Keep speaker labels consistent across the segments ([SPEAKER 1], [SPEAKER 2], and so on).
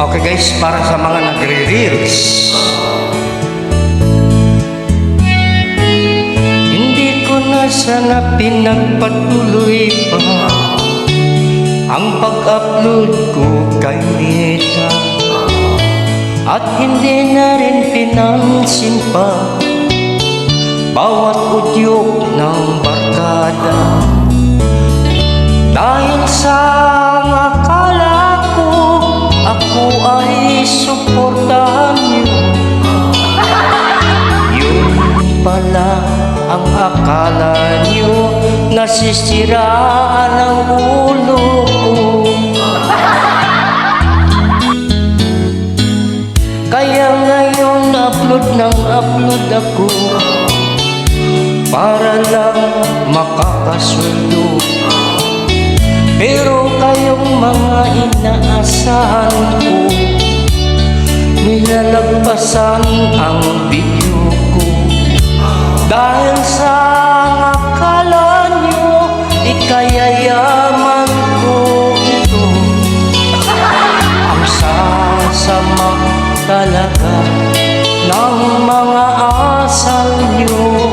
[SPEAKER 1] Okay guys, para sa mga nagre-reels. Hindi ko na sana pinagpatuloy pa ang pag-upload ko kay Nita at hindi na rin pinansin pa bawat udyok ng barkada ay suportahan niyo. Yun pala ang akala niyo Nasisiraan ang ulo ko. Kaya ngayon upload ng upload ako Para lang makakasundo Pero kayong mga inaasahan ko Nilalagpasan ang video ko. Dahil sa akala nyo Ikayayaman ko ito. Ang sasama talaga Ng mga asal nyo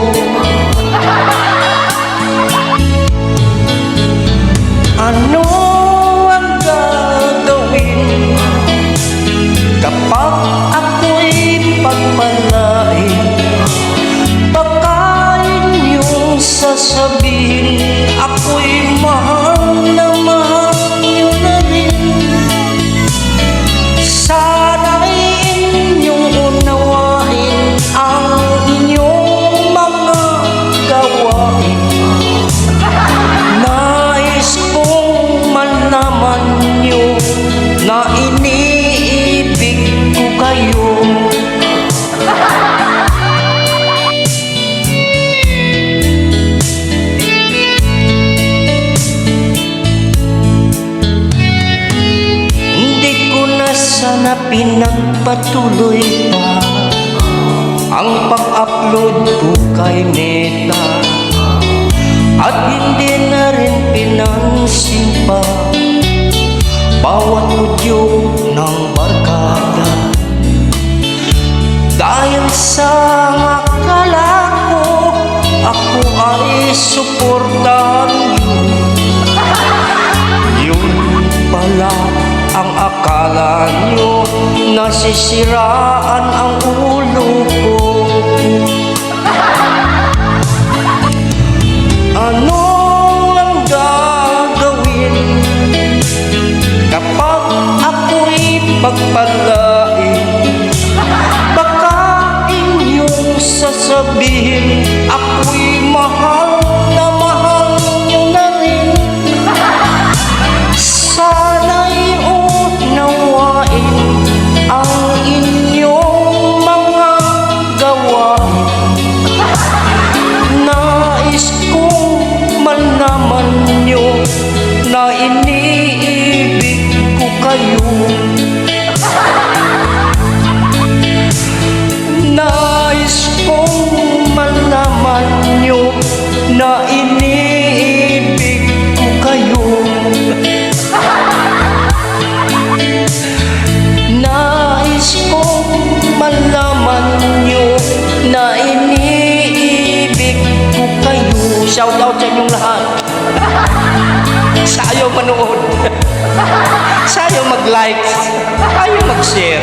[SPEAKER 1] inyong sana pinagpatuloy pa. Ang pag-upload ko kay Neta At hindi na rin pinansin pa Bawat udyok ng barkada. Dahil sa akala ko Ako ay suportahan akala nyo Nasisiraan ang ulo ko. Ano ang gagawin Kapag ako'y pagpalain? Baka inyong sasabihin Ako'y Shout out sa inyong lahat. Sa ayaw manood. Sa ayaw mag-like Ayaw mag-share